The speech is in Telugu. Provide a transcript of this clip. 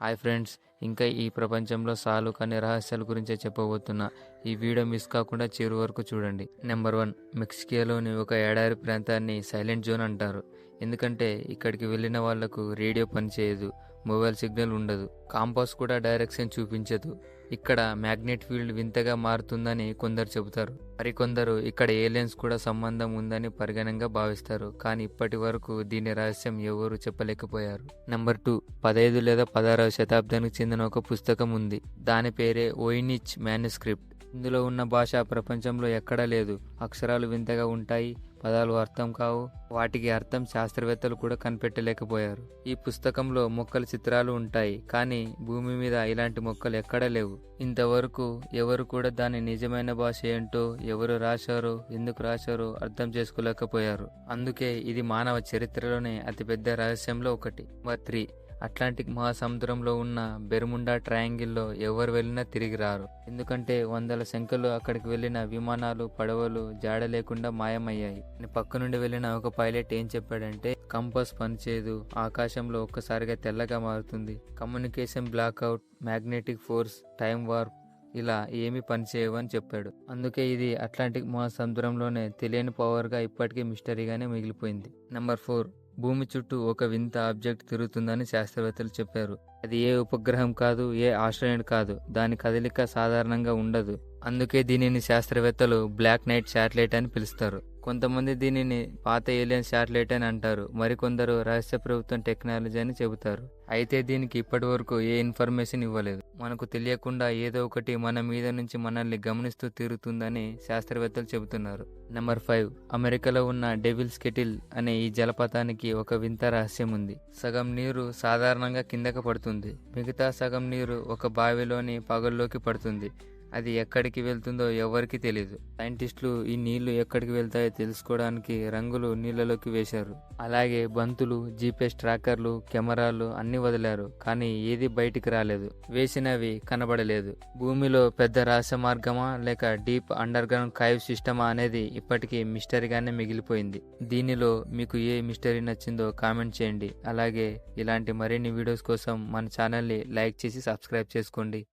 హాయ్ ఫ్రెండ్స్ ఇంకా ఈ ప్రపంచంలో సాలు కానీ రహస్యాల గురించే చెప్పబోతున్నా. ఈ వీడియో మిస్ కాకుండా చివరి వరకు చూడండి. నెంబర్ వన్ మెక్సికోలోని ఒక ఏడారి ప్రాంతాన్ని సైలెంట్ జోన్ అంటారు. ఎందుకంటే ఇక్కడికి వెళ్ళిన వాళ్ళకు రేడియో పనిచేయదు మొబైల్ సిగ్నల్ ఉండదు కాంపాస్ కూడా డైరెక్షన్ చూపించదు. ఇక్కడ మ్యాగ్నెట్ ఫీల్డ్ వింతగా మారుతుందని కొందరు చెబుతారు. మరికొందరు ఇక్కడ ఏలియన్స్ కూడా సంబంధం ఉందని పరిగణంగా భావిస్తారు. కానీ ఇప్పటి వరకు దీని రహస్యం ఎవరు చెప్పలేకపోయారు. నంబర్ టూ పదహైదు లేదా పదహారవ శతాబ్దానికి చెందిన ఒక పుస్తకం ఉంది. దాని పేరే ఓయినిచ్ మ్యానుస్క్రిప్ట్. ఇందులో ఉన్న భాష ప్రపంచంలో ఎక్కడా లేదు. అక్షరాలు వింతగా ఉంటాయి పదాలు అర్థం కావు. వాటికి అర్థం శాస్త్రవేత్తలు కూడా కనిపెట్టలేకపోయారు. ఈ పుస్తకంలో మొక్కల చిత్రాలు ఉంటాయి కానీ భూమి మీద ఇలాంటి మొక్కలు ఎక్కడా లేవు. ఇంతవరకు ఎవరు కూడా దాని నిజమైన భాష ఏంటో ఎవరు రాశారో ఎందుకు రాశారో అర్థం చేసుకోలేకపోయారు. అందుకే ఇది మానవ చరిత్రలోనే అతిపెద్ద రహస్యంలో ఒకటి. Number three. అట్లాంటిక్ మహాసముద్రంలో ఉన్న బెర్ముండా ట్రయాంగిల్లో ఎవరు వెళ్ళినా తిరిగి రారు. ఎందుకంటే వందల సంఖ్యలో అక్కడికి వెళ్ళిన విమానాలు పడవలు జాడ లేకుండా మాయమయ్యాయి. పక్క నుండి వెళ్ళిన ఒక పైలట్ ఏం చెప్పాడంటే కంపస్ పనిచేయదు. ఆకాశంలో ఒక్కసారిగా తెల్లగా మారుతుంది. Communication blackout magnetic force time warp ఇలా ఏమి పనిచేయవు అని చెప్పాడు. అందుకే ఇది అట్లాంటిక్ మహాసముద్రంలోనే తెలియని పవర్గా ఇప్పటికీ మిస్టరీగానే మిగిలిపోయింది. Number four. భూమి చుట్టూ ఒక వింత ఆబ్జెక్ట్ తిరుగుతుందని శాస్త్రవేత్తలు చెప్పారు. అది ఏ ఉపగ్రహం కాదు ఏ ఆస్ట్రాయిడ్ కాదు. దాని కదలిక సాధారణంగా ఉండదు. అందుకే దీనిని శాస్త్రవేత్తలు బ్లాక్ నైట్ శాటిలైట్ అని పిలుస్తారు. కొంతమంది దీనిని పాత ఏలియన్ శాటిలైట్ అని అంటారు. మరికొందరు రహస్య ప్రభుత్వం టెక్నాలజీ అని చెబుతారు. అయితే దీనికి ఇప్పటి వరకు ఏ ఇన్ఫర్మేషన్ ఇవ్వలేదు. మనకు తెలియకుండా ఏదో ఒకటి మన మీద నుంచి మనల్ని గమనిస్తూ తీరుతుందని శాస్త్రవేత్తలు చెబుతున్నారు. Number five. అమెరికాలో ఉన్న డెవిల్స్ కెటిల్ అనే ఈ జలపాతానికి ఒక వింత రహస్యం ఉంది. సగం నీరు సాధారణంగా కిందకు పడుతుంది. మిగతా సగం నీరు ఒక బావిలోని పగల్లోకి పడుతుంది. అది ఎక్కడికి వెళ్తుందో ఎవరికి తెలియదు సైంటిస్టులు ఈ నీళ్ళు ఎక్కడికి వెళ్తాయో తెలుసుకోవడానికి రంగులు నీళ్ళలోకి వేశారు. అలాగే బంతులు జీపీఎస్ ట్రాకర్లు కెమెరాలు అన్ని వదిలారు. కానీ ఏది బయటికి రాలేదు. వేసినవి కనబడలేదు. భూమిలో పెద్ద రహస్య మార్గమా లేక డీప్ అండర్ గ్రౌండ్ కైవ్ సిస్టమా అనేది ఇప్పటికీ మిస్టరీగానే మిగిలిపోయింది. దీనిలో మీకు ఏ మిస్టరీ నచ్చిందో కామెంట్ చేయండి. అలాగే ఇలాంటి మరిన్ని వీడియోస్ కోసం మన ఛానల్ని లైక్ చేసి సబ్స్క్రైబ్ చేసుకోండి.